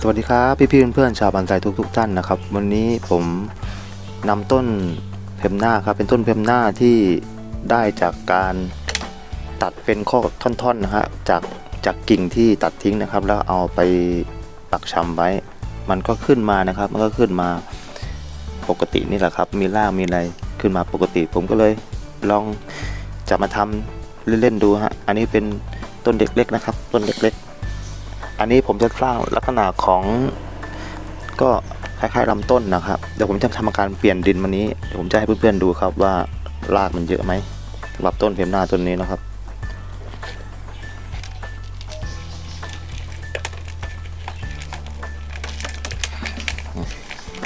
สวัสดีครับพี่พี่เพื่อนๆชาวบันไซทุกๆท่านนะครับ วันนี้ผมนำต้นเพมหน้าครับ เป็นต้นเพมหน้าที่ได้จากการตัดเป็นข้อท่อนๆนะฮะจากจากกิ่งที่ตัดทิ้งนะครับ แล้วเอาไปปักชำไว้ มันก็ขึ้นมานะครับ มันก็ขึ้นมาปกตินี่แหละครับ มีรากมีอะไรขึ้นมาปกติ ผมก็เลยลองจะมาทำเล่นๆดูฮะอันนี้เป็นต้นเล็กๆนะครับ ต้นเล็กๆ อันนี้ผมจะสร้างลักษณะของก็คล้ายๆลำต้นนะครับ เดี๋ยวผมจะทำการเปลี่ยนดินวันนี้ เดี๋ยวผมจะให้เพื่อนๆดูครับว่ารากมันเยอะไหมสำหรับต้นเพมหน้าต้นนี้นะครับ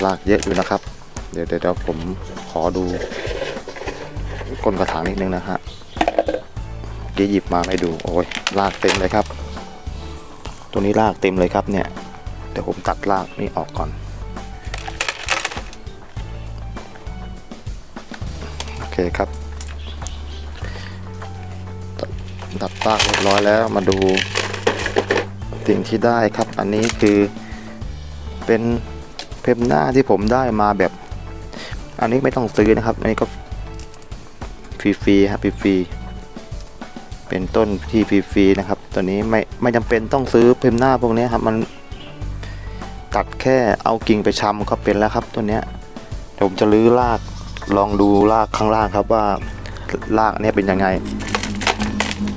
รากเยอะอยู่นะครับ เดี๋ยวเดี๋ยวผมขอดูก้นกระถางนิดนึงนะฮะเกี้หยิบมาให้ดู โอ้ยรากเต็มเลยครับ ตัวนี้รากเต็มเลยครับเนี่ยเดี๋ยวผมตัดรากนี่ออกก่อนโอเคครับตัดตัดรากเรียบร้อยแล้วมาดูสิ่งที่ได้ครับ อันนี้คือเป็นเพมหน้าที่ผมได้มาแบบ อันนี้ไม่ต้องซื้อนะครับ อันนี้ก็ฟรีๆครับฟรีๆ เป็นต้นที่ฟรีๆนะครับ ตัวนี้ไม่ไม่จำเป็นต้องซื้อเพมหน้าพวกนี้ครับมันตัดแค่เอากิ่งไปชำก็เป็นแล้วครับตัวเนี้ยเดี๋ยวผมจะลื้อรากลองดูรากข้างล่างครับว่ารากเนี่ยเป็นยังไง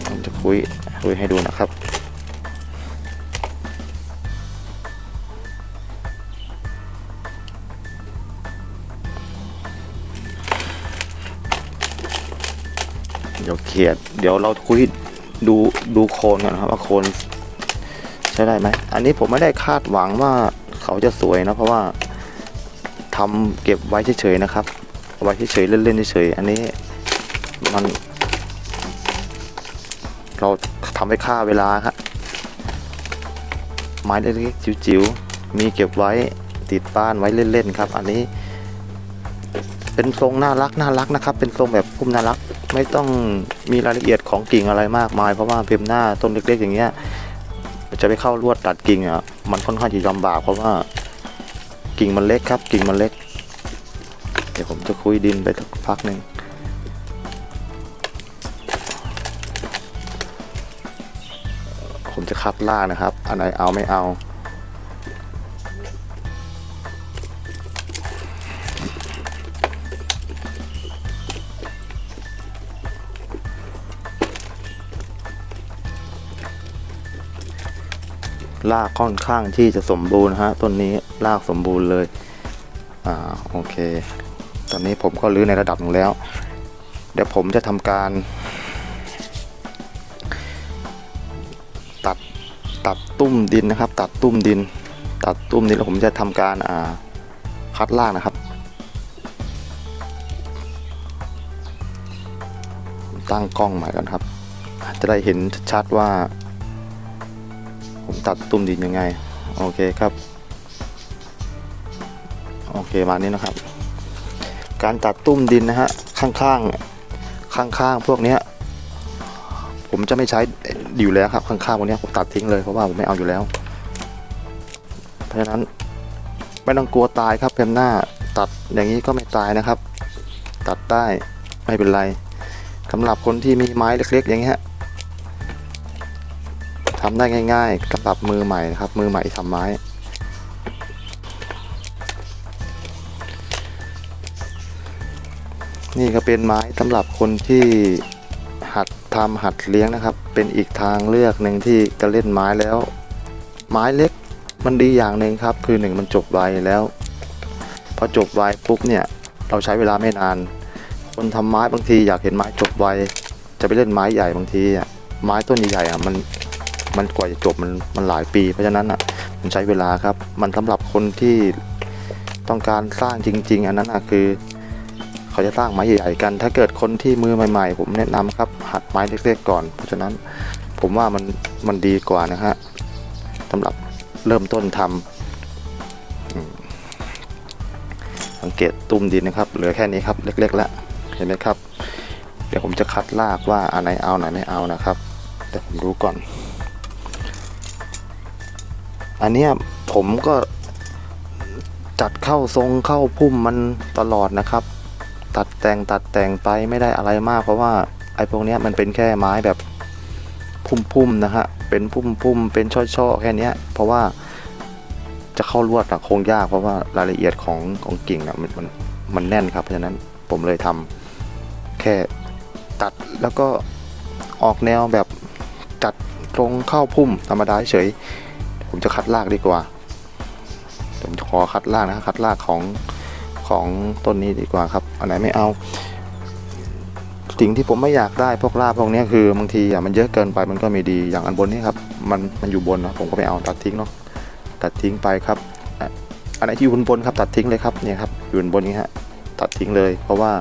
ผมจะคุยคุยให้ดูนะครับ เดี๋ยวเขียด เดี๋ยวเราคุยดูดูโคนกันนะครับว่าโคนใช้ได้ไหม อันนี้ผมไม่ได้คาดหวังว่าเขาจะสวยนะ เพราะว่าทำเก็บไว้เฉยๆนะครับ ไว้เฉยๆเล่นๆเฉยๆอันนี้มัน เราทำให้ค่าเวลาครับไม้เล็กๆจิ๋วๆมีเก็บไว้ติดบ้านไว้เล่นๆครับ อันนี้ เป็นทรงน่ารักน่ารักนะครับ เป็นทรงแบบพุ่มน่ารัก ไม่ต้องมีรายละเอียดของกิ่งอะไรมากมาย เพราะว่าเพมหน้าต้นเล็กๆ อย่างเงี้ยจะไปเข้าลวดตัดกิ่งอะมันค่อนข้างจะลำบากเพราะว่ากิ่งมันเล็กครับ กิ่งมันเล็ก เดี๋ยวผมจะคุยดินไปสักพักหนึ่งผมจะคัดล่ากนะครับ อันไหนเอาไม่เอา รากค่อนข้างที่จะสมบูรณ์ฮะต้นนี้รากสมบูรณ์เลยอ่าโอเค ตอนนี้ผมก็รื้อในระดับนึงแล้ว เดี๋ยวผมจะทำการ ตัดตัดตุ้มดินนะครับ ตัดตุ้มดิน ตัดตุ้มดินแล้วผมจะทำการอ่าคัดรากนะครับ ตั้งกล้องใหม่กันครับ จะได้เห็นชัดๆว่า ผมตัดตุ้มดินยังไง โอเคครับ โอเคมานี้นะครับ การตัดตุ้มดินนะฮะข้างๆข้างๆพวกเนี้ยผมจะไม่ใช้อยู่แล้วครับข้างๆพวกเนี้ยผมตัดทิ้งเลยเพราะว่าผมไม่เอาอยู่แล้ว เพราะฉะนั้นไม่ต้องกลัวตายครับเพมหน้าตัดอย่างนี้ก็ไม่ตายนะครับ ตัดได้ไม่เป็นไรสำหรับคนที่มีไม้เล็กๆ อย่างเงี้ย ทำได้ง่ายๆสำหรับมือใหม่นะครับ มือใหม่ทำไม้ นี่ก็เป็นไม้สำหรับคนที่หัดทำหัดเลี้ยงนะครับ เป็นอีกทางเลือกหนึ่งที่จะเล่นไม้แล้ว ไม้เล็กมันดีอย่างหนึ่งครับ คือหนึ่งมันจบไวแล้วพอจบไวปุ๊บเนี่ยเราใช้เวลาไม่นาน คนทำไม้บางทีอยากเห็นไม้จบไวจะไปเล่นไม้ใหญ่บางทีอะไม้ต้นใหญ่ๆอะมัน มันกว่าจะจบมันมันหลายปี เพราะฉะนั้นอะมันใช้เวลาครับ มันสำหรับคนที่ต้องการสร้างจริง ๆ อันนั้นอะคือ เขาจะสร้างไม้ใหญ่ๆกัน ถ้าเกิดคนที่มือใหม่ๆ ผมแนะนำครับ หัดไม้เล็กๆก่อน เพราะฉะนั้นผมว่ามันมันดีกว่านะฮะสำหรับเริ่มต้นทำอืมสังเกตตุ้มดินนะครับ เหลือแค่นี้ครับเล็กๆแล้วเห็นไหมครับ เดี๋ยวผมจะคัดลากว่าอันไหนเอาไหนไม่เอานะครับ แต่ผมรู้ก่อน อันเนี้ยผมก็จัดเข้าทรงเข้าพุ่มมันตลอดนะครับ ตัดแต่งตัดแต่งไปไม่ได้อะไรมาก เพราะว่าไอ้พวกเนี้ยมันเป็นแค่ไม้แบบพุ่มๆนะฮะเป็นพุ่มๆเป็นช่อๆแค่เนี้ยเพราะว่าจะเข้าลวดอะคงยากเพราะว่ารายละเอียดของของกิ่งอะมันมันมันแน่นครับเพราะฉะนั้นผมเลยทำแค่ตัดแล้วก็ออกแนวแบบจัดตรงเข้าพุ่มธรรมดาเฉย ผมจะคัดรากดีกว่า ผมขอคัดรากนะคัดรากของของต้นนี้ดีกว่าครับอันไหนไม่เอาสิ่งที่ผมไม่อยากได้พวกรากพวกนี้คือบางทีอะมันเยอะเกินไปมันก็ไม่ดีอย่างอันบนนี้ครับมันมันอยู่บนนะผมก็ไม่เอาตัดทิ้งเนาะตัดทิ้งไปครับอันไหนที่อยู่บนบนครับตัดทิ้งเลยครับเนี่ยครับอยู่บนบนนี้ฮะตัดทิ้งเลย เพราะว่า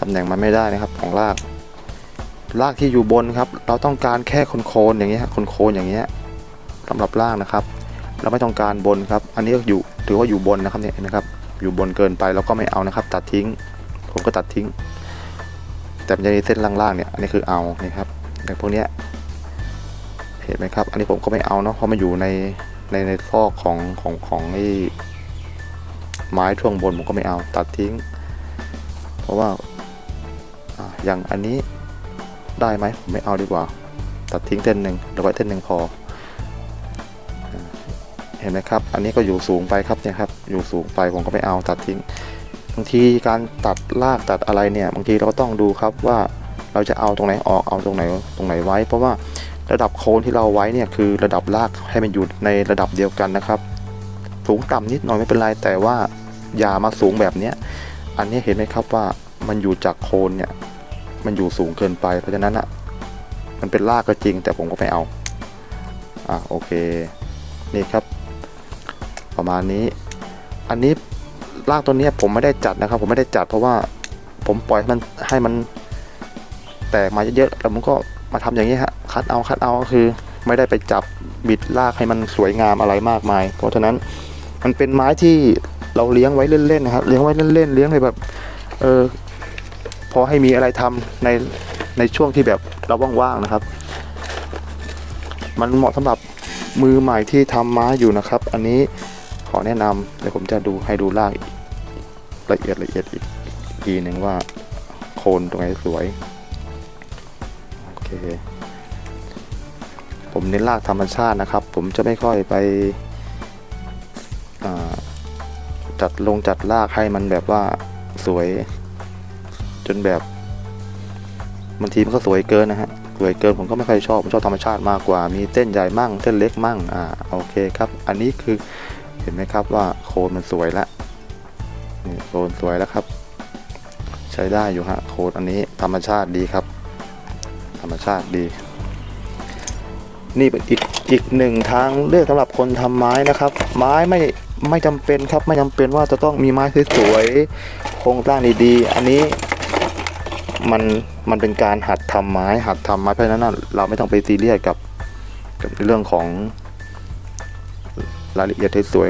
ตำแหน่งมันไม่ได้นะครับของรากรากที่อยู่บนครับ เราต้องการแค่โคนๆอย่างเงี้ยโคนๆอย่างเงี้ย สำหรับรากนะครับ เราไม่ต้องการบนครับ อันนี้ก็อยู่ถือว่าอยู่บนนะครับเนี่ยนไหมครับ อยู่บนเกินไปเราก็ไม่เอานะครับ ตัดทิ้ง ผมก็ตัดทิ้ง แต่มันจะมีเส้นล่างๆเนี่ยอันนี้คือเอานะครับอย่างพวกเนี้ยเห็นไหมครับ อันนี้ผมก็ไม่เอาเนาะเพราะมันอยู่ในในในซอกของของของไอ้ไม้ช่วงบนผมก็ไม่เอาตัดทิ้ง เพราะว่าอย่างอันนี้ได้ไหมผมไม่เอาดีกว่า ตัดทิ้งเส้นหนึ่งหรือไว้เส้นหนึ่งพอ ห็นไหมครับ อันนี้ก็อยู่สูงไปครับเนี่ยครับ อยู่สูงไปผมก็ไม่เอาตัดทิ้ง บางทีการตัดรากตัดอะไรเนี่ย บางทีเราก็ต้องดูครับว่าเราจะเอาตรงไหนออกเอาตรงไหนตรงไหนไว้ เพราะว่าระดับโคนที่เราไว้เนี่ยคือระดับรากให้มันอยู่ในระดับเดียวกันนะครับ สูงต่ำนิดหน่อยไม่เป็นไรแต่ว่าอย่ามาสูงแบบเนี้ยอันนี้เห็นไหมครับว่ามันอยู่จากโคนเนี่ยมันอยู่สูงเกินไป เพราะฉะนั้นอะมันเป็นรากก็จริงแต่ผมก็ไม่เอาอะโอเค นี่ครับ ประมาณนี้ อันนี้รากตัวนี้ผมไม่ได้จัดนะครับ ผมไม่ได้จัดเพราะว่าผมปล่อยมันให้มันแตกมาเยอะๆแล้วผมก็มาทำอย่างนี้ฮะคัดเอาคัดเอาก็คือ ไม่ได้ไปจับบิดรากให้มันสวยงามอะไรมากมาย เพราะฉะนั้นมันเป็นไม้ที่เราเลี้ยงไว้เล่นๆนะครับ เลี้ยงไว้เล่นๆเลี้ยงเลยแบบเออพอให้มีอะไรทำในในช่วงที่แบบเราว่างๆนะครับ มันเหมาะสำหรับมือใหม่ที่ทำไม้อยู่นะครับ อันนี้ ขอแนะนำเดี๋ยวผมจะดูให้ดูรากละเอียดละเอียดอีกทีหนึ่งว่าโคนตรงไหนสวยโอเคผมเน้นรากธรรมชาตินะครับ ผมจะไม่ค่อยไปจัดลงจัดรากให้มันแบบว่าสวย จนแบบบางทีมันก็สวยเกินนะฮะสวยเกินผมก็ไม่ค่อยชอบ ผมชอบธรรมชาติมากกว่า มีเส้นใหญ่มั่ง เส้นเล็กมั่ง อ่า โอเคครับ อันนี้คือ ห็นไหมครับว่าโคนมันสวยแล้วนี่โคนสวยแล้วครับ ใช้ได้อยู่ฮะโคนอันนี้ธรรมชาติดีครับ ธรรมชาติดี นี่เป็นอีกอีกหนึ่งทางเลือกสำหรับคนทำไม้นะครับ ไม้ไม่ไม่จำเป็นครับไม่จำเป็นว่าจะต้องมีไม้สวยๆโครงสร้างดีๆอันนี้มันมันเป็นการหัดทำไม้หัดทำไม้เพราะฉะนั้นเราไม่ต้องไปซีเรียสกับกับเรื่องของ รายละเอียดที่สวย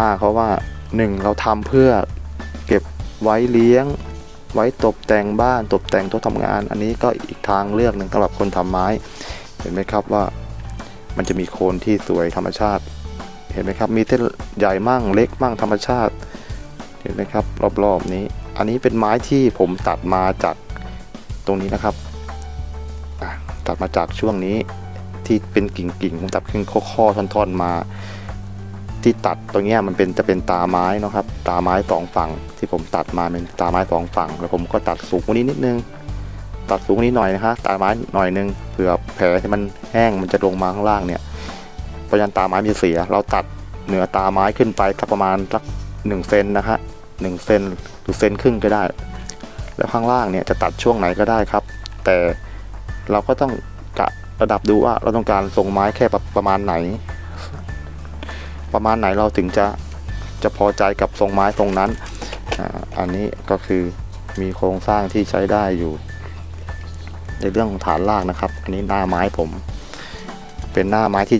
มากๆเพราะว่าหนึ่งเราทำเพื่อเก็บไว้เลี้ยง ไว้ตกแต่งบ้านตกแต่งโต๊ะทำงาน อันนี้ก็อีกทางเลือกหนึ่งสำหรับคนทำไม้ เห็นไหมครับว่ามันจะมีโคนที่สวยธรรมชาติ เห็นไหมครับมีเส้นใหญ่มั่งเล็กมั่งธรรมชาติ เห็นไหมครับ รอบๆนี้ อันนี้เป็นไม้ที่ผมตัดมาจากตรงนี้นะครับตัดมาจากช่วงนี้ที่เป็นกิ่งๆผมตัดขึ้นข้อๆท่อนๆมา ที่ตัดตรงนี้มันเป็นจะเป็นตาไม้เนะครับ ตาไม้สองฝั่งที่ผมตัดมาเป็นตาไม้สองฝั่ง แล้วผมก็ตัดสูงกว่านี้นิดนึง ตัดสูงกว่านี้หน่อยนะคะตาไม้หน่อยนึงเผื่อแผลที่มันแห้งมันจะลงมาข้างล่างเนี่ยเพราะฉะนั้นตาไม้มันจะเสีย เราตัดเหนือตาไม้ขึ้นไปสักประมาณสักหนึ่งเซนนะฮะหนึ่งเซนหรือเซนครึ่งก็ได้ แล้วข้างล่างเนี่ยจะตัดช่วงไหนก็ได้ครับ แต่เราก็ต้องกะระดับดูว่าเราต้องการทรงไม้แค่ประประมาณไหน ประมาณไหนเราถึงจะจะพอใจกับทรงไม้ตรงนั้นอันนี้ก็คือมีโครงสร้างที่ใช้ได้อยู่ ในเรื่องของฐานรากนะครับ อันนี้หน้าไม้ผม เป็นหน้าไม้ที่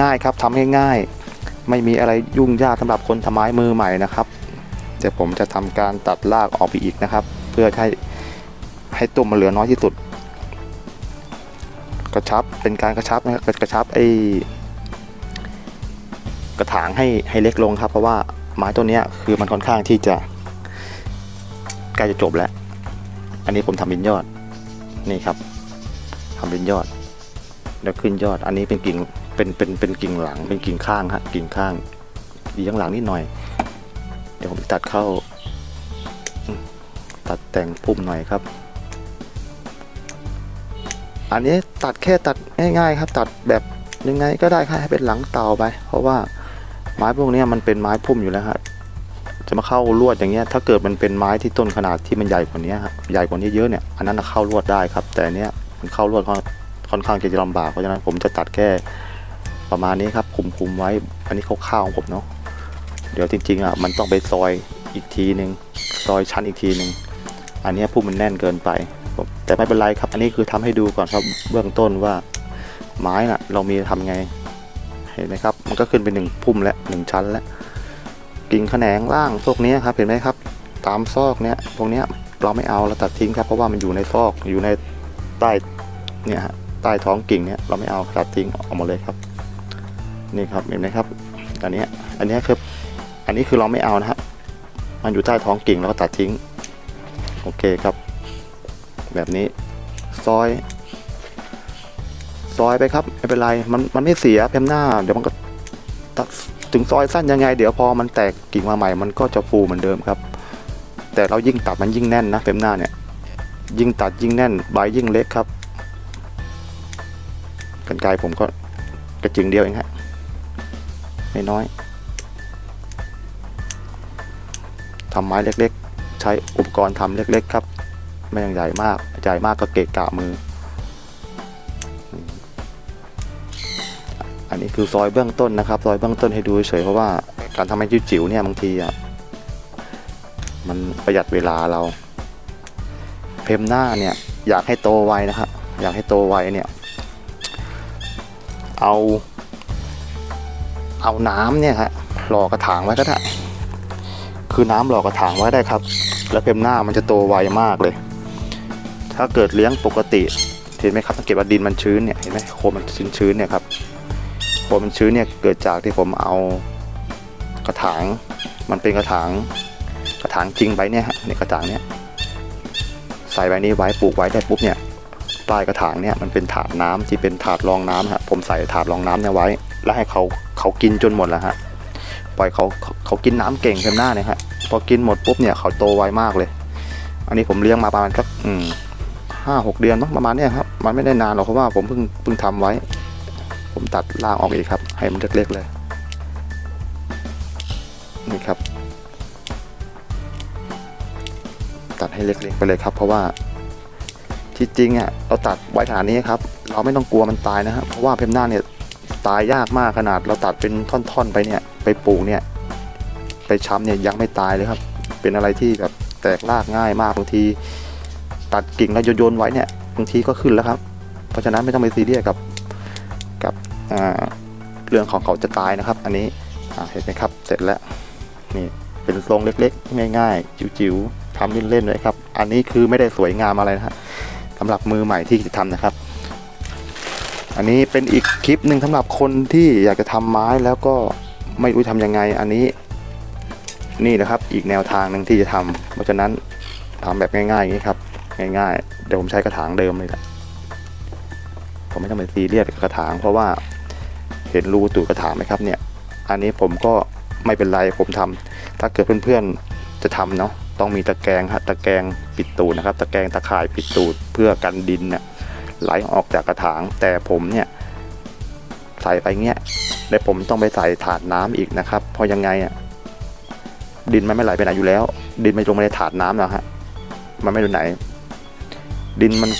ง่าย ๆ ครับทำง่ายๆ ไม่มีอะไรยุ่งยากสำหรับคนทำไม้มือใหม่นะครับเดี๋ยวผมจะทำการตัดรากออกไปอีกนะครับ เพื่อให้ให้ตุ่มมันเหลือน้อยที่สุด กระชับเป็นการกระชับนะครับกระชับไอ้ กระถางให้ให้เล็กลงครับ เพราะว่าไม้ต้นนี้คือมันค่อนข้างที่จะใกล้จะจบแล้ว อันนี้ผมทำเป็นยอดนี่ครับทำเป็นยอด แล้วขึ้นยอด อันนี้เป็นกิ่งเป็นเป็นเป็นกิ่งหลัง เป็นกิ่งข้างฮะกิ่งข้างดีข้างหลังนิดหน่อย เดี๋ยวผมตัดเข้า ตัดแต่งพุ่มหน่อยครับอันนี้ตัดแค่ตัดง่ายๆครับ ตัดแบบยังไงก็ได้ครับให้เป็นหลังเต่าไป เพราะว่า ไม้พวกนี้มันเป็นไม้พุ่มอยู่แล้วครับจะมาเข้าลวดอย่างเงี้ยถ้าเกิดมันเป็นไม้ที่ต้นขนาดที่มันใหญ่กว่านี้ครับใหญ่กว่านี้เยอะเนี่ยอันนั้นเข้าลวดได้ครับ แต่เนี้ยมันเข้าลวดค่อนข้างจะลำบากเพราะฉะนั้นผมจะตัดแค่ประมาณนี้ครับคุมคุมๆไว้ อันนี้คร่าวๆของผมเนาะเดี๋ยวจริงๆอะมันต้องไปซอยอีกทีหนึ่งซอยชั้นอีกทีหนึ่งอันนี้พุ่มมันแน่นเกินไป แต่ไม่เป็นไรครับ อันนี้คือทำให้ดูก่อนครับเบื้องต้นว่าไม้น่ะ เรามีทำไง เห็นไหมครับ มันก็ขึ้นเป็นหนึ่งพุ่มและหนึ่งชั้นแล้วกิ่งแขนงล่างพวกนี้ครับเห็นไหมครับ ตามซอกเนี้ยพวกเนี้ยเราไม่เอาเราตัดทิ้งครับเพราะว่ามันอยู่ในซอกอยู่ในใต้เนี่ยฮะใต้ท้องกิ่งเนี้ยเราไม่เอาตัดทิ้งออกมาเลยครับ นี่ครับเห็นไหมครับอันเนี้ยอันเนี้ยคืออันนี้คือเราไม่เอานะครับมันอยู่ใต้ท้องกิ่งเราก็ตัดทิ้ง โอเคครับ แบบนี้ซอย ซอยไปครับไม่เป็นไรมันมันไม่เสียเพียมหน้า เดี๋ยวมันก็ตัดถึงซอยสั้นยังไง เดี๋ยวพอมันแตกกิ่งมาใหม่ มันก็จะฟูเหมือนเดิมครับ แต่เรายิ่งตัดมันยิ่งแน่นนะเพียมหน้าเนี่ยยิ่งตัดยิ่งแน่นใบยิ่งเล็กครับกันไกผมก็กระจึงเดียวเองฮะไม่น้อยทำไม้เล็กๆ ใช้อุปกรณ์ทำเล็กๆ ครับ ไม่ยังใหญ่มาก ใหญ่มากก็เกะกะมือ คือซอยเบื้องต้นนะครับ ซอยเบื้องต้นให้ดูเฉยเพราะว่าการทำให้จิ๋วเนี่ยบางทีอะมันประหยัดเวลาเรา เพมหน้าเนี่ยอยากให้โตไวนะครับอยากให้โตไวเนี่ย เอา เอาน้ำเนี่ยฮะหล่อกระถางไว้ก็ได้คือน้ำหล่อกระถางไว้ได้ครับ แล้วเพมหน้ามันจะโตไวมากเลย ถ้าเกิดเลี้ยงปกติเห็นไหมครับสังเกตว่าดินมันชื้นเนี่ยเห็นไหมโคนมันชื้นๆเนี่ยครับ มันชื้นเนี่ยเกิดจากที่ผมเอากระถาง มันเป็นกระถาง กระถางจริงใบเนี่ยฮะเนี่ยกระถางเนี่ยใส่ใบนี้ไว้ปลูกไว้ได้ปุ๊บเนี่ยปลายกระถางเนี่ยมันเป็นถาดน้ำที่เป็นถาดรองน้ำฮะผมใส่ถาดรองน้ำเนี่ยไว้ แล้วให้เขาเขากินจนหมดแล้วฮะปล่อยเขาเขากินน้ำเก่งเต็มหน้าเนี่ยฮะพอกินหมดปุ๊บเนี่ยเขาโตไวมากเลย อันนี้ผมเลี้ยงมาประมาณสักห้าหกเดือนมั้งประมาณเนี้ยครับมันไม่ได้นานหรอกเพราะว่าผมเพิ่งเพิ่งทำไว้ ผมตัดล่างออกอีกครับ ให้มันเล็กๆเลย นี่ครับ ตัดให้เล็กๆไปเลยครับ เพราะว่าที่จริงอะเราตัดไว้ขนาดนี้ครับ เราไม่ต้องกลัวมันตายนะครับเพราะว่าเพมหน้าเนี่ยตายยากมากขนาดเราตัดเป็นท่อนๆไปเนี่ยไปปลูกเนี่ย ไปช้ำเนี่ยยังไม่ตายเลยครับ เป็นอะไรที่แบบแตกรากง่ายมากบางที ตัดกิ่งแล้วโยนไว้เนี่ยบางทีก็ขึ้นแล้วครับ เพราะฉะนั้นไม่ต้องไปซีเรียสกับ เรื่องของเขาจะตายนะครับ อันนี้เห็นไหมครับ เสร็จแล้วนี่เป็นทรงเล็กๆ ง่ายๆ จิ๋วๆทำเล่นๆเลยครับ อันนี้คือไม่ได้สวยงามอะไรนะฮะสำหรับมือใหม่ที่จะทำนะครับ อันนี้เป็นอีกคลิปหนึ่งสำหรับคนที่อยากจะทำไม้แล้วก็ไม่รู้ทำยังไง อันนี้ นี่นะครับอีกแนวทางหนึ่งที่จะทำเพราะฉะนั้นทำแบบง่ายๆอย่างนี้ครับง่ายๆเดี๋ยวผมใช้กระถางเดิมเลยแหละผมไม่ต้องไปซีเรียสกระถางเพราะว่า เห็นรูตูดกระถางไหมครับเนี่ย อันนี้ผมก็ไม่เป็นไรผมทำถ้าเกิดเพื่อนๆจะทำเนาะต้องมีตะแกรงฮะตะแกรงปิดตูดนะครับ ตะแกรงตะข่ายปิดตูดเพื่อกันดินเนี่ยไหลออกจากกระถาง แต่ผมเนี่ยใส่ไปเงี้ยแล้วผมต้องไปใส่ถาดน้ำอีกนะครับเพราะยังไงอะดินมันไม่ไหลไปไหนอยู่แล้ว ดินไม่ลงไปในถาดน้ำแล้วฮะมันไม่ดูไหน ดินมัน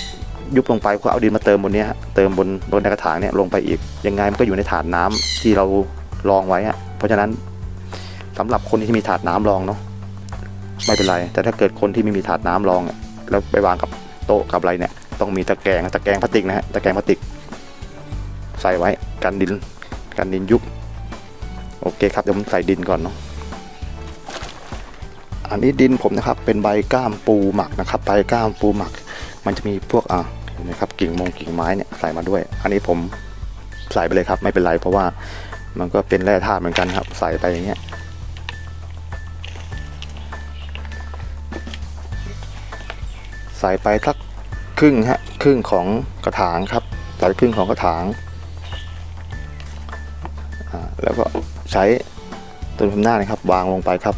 ยุบลงไปก็เอาดินมาเติมบนนี้ฮะเติมบนบนในกระถางเนี่ยลงไปอีก ยังไงมันก็อยู่ในถาดน้ำที่เรารองไว้อะเพราะฉะนั้นสำหรับคนที่มีถาดน้ำรองเนาะไม่เป็นไร แต่ถ้าเกิดคนที่ไม่มีถาดน้ำรองแล้วไปวางกับโต๊ะกับอะไรเนี่ยต้องมีตะแกรงตะแกรงพลาสติกนะฮะตะแกรงพลาสติก ใส่ไว้กันดินกันดินยุบโอเคครับเดี๋ยวผมใส่ดินก่อนเนาะอันนี้ดินผมนะครับเป็นใบก้ามปูหมักนะครับใบก้ามปูหมัก มันจะมีพวกอ่า ห็นไหมครับกิ่งมงกิ่งไม้เนี่ยใส่มาด้วย อันนี้ผมใส่ไปเลยครับ ไม่เป็นไรเพราะว่ามันก็เป็นแร่ธาตุเหมือนกันครับ ใส่ไปอย่างเงี้ยใส่ไปสักครึ่งฮะครึ่งของกระถางครับใส่ครึ่งของกระถางอ่าแล้วก็ใช้ต้นพิมพ์หน้านะครับ วางลงไปครับ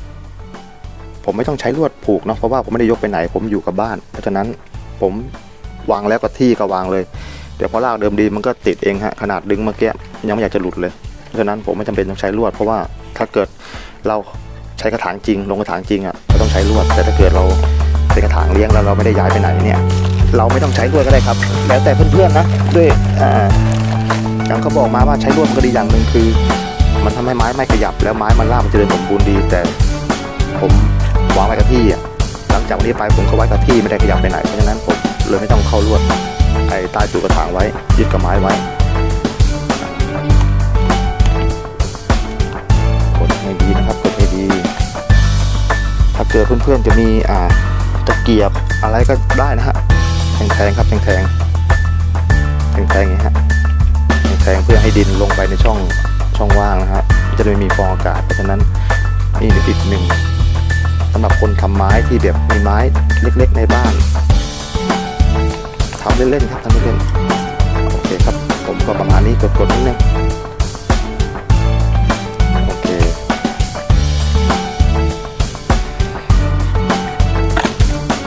ผมไม่ต้องใช้ลวดผูกเนาะเพราะว่าผมไม่ได้ยกไปไหน ผมอยู่กับบ้าน เพราะฉะนั้นผม วางแล้วก็ที่ก็วางเลยเดี๋ยวพอลากเดิมดีมันก็ติดเองฮะขนาดดึงเมื่อกี้ยังไม่อยากจะหลุดเลยเพราะฉะนั้นผมไม่จำเป็นต้องใช้ลวด เพราะว่าถ้าเกิดเราใช้กระถางจริง ลงกระถางจริงอะก็ต้องใช้ลวด แต่ถ้าเกิดเราเป็นกระถางเลี้ยงแล้วเราไม่ได้ย้ายไปไหนเนี่ย เราไม่ต้องใช้ลวดก็ได้ครับ แล้วแต่เพื่อนๆนะด้วยอย่างเขาบอกมาว่าใช้ลวดมันก็ดีอย่างหนึ่งคือ มันทำให้ไม้ไม่ขยับ แล้วไม้มันล่ามันจะเดินสมบูรณ์ดี แต่ผมวางไว้กับที่อะหลังจากวันนี้ไปผมก็ไว้กับที่ไม่ได้ขยับไปไหนเพราะฉะนั้นผม เลยไม่ต้องเข้าลวดไอ้ใต้ตูกระถางไว้ ยึดกับไม้ไว้กดให้ดีนะครับกดให้ดี ถ้าเกิดเพื่อนๆจะมีอ่าตะเกียบอะไรก็ได้นะฮะแทงๆครับแทงๆแทงๆอย่างนี้ฮะแทงๆเพื่อให้ดินลงไปในช่องช่องว่างนะฮะจะไม่มีฟองอากาศเพราะฉะนั้นนี่อีกหนึ่งสำหรับคนทำไม้ที่แบบมีไม้เล็กๆในบ้าน ทำเล่นๆครับทำเล่นๆโอเคครับผมก็ประมาณนี้กดๆนิดนึงโอเค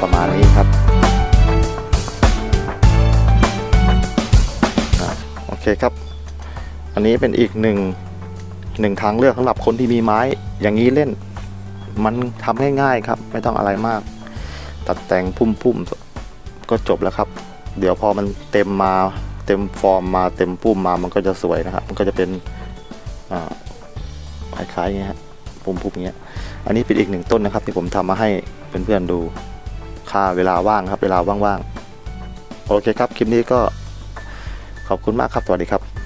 ประมาณนี้ครับโอเคครับ อันนี้เป็นอีกหนึ่งหนึ่งทางเลือกสำหรับคนที่มีไม้อย่างนี้เล่น มันทำง่ายๆครับ ไม่ต้องอะไรมาก ตัดแต่งพุ่มๆก็จบแล้วครับ เดี๋ยวพอมันเต็มมาเต็มฟอร์มมาเต็มปุ่มมามันก็จะสวยนะครับ มันก็จะเป็นคล้ายๆอย่างเงี้ยปุ่มๆอย่างเงี้ย อันนี้เป็นอีกหนึ่งต้นนะครับที่ผมทำมาให้เพื่อนๆดูค่าเวลาว่างครับ เวลาว่างๆ โอเคครับ คลิปนี้ก็ขอบคุณมากครับ สวัสดีครับ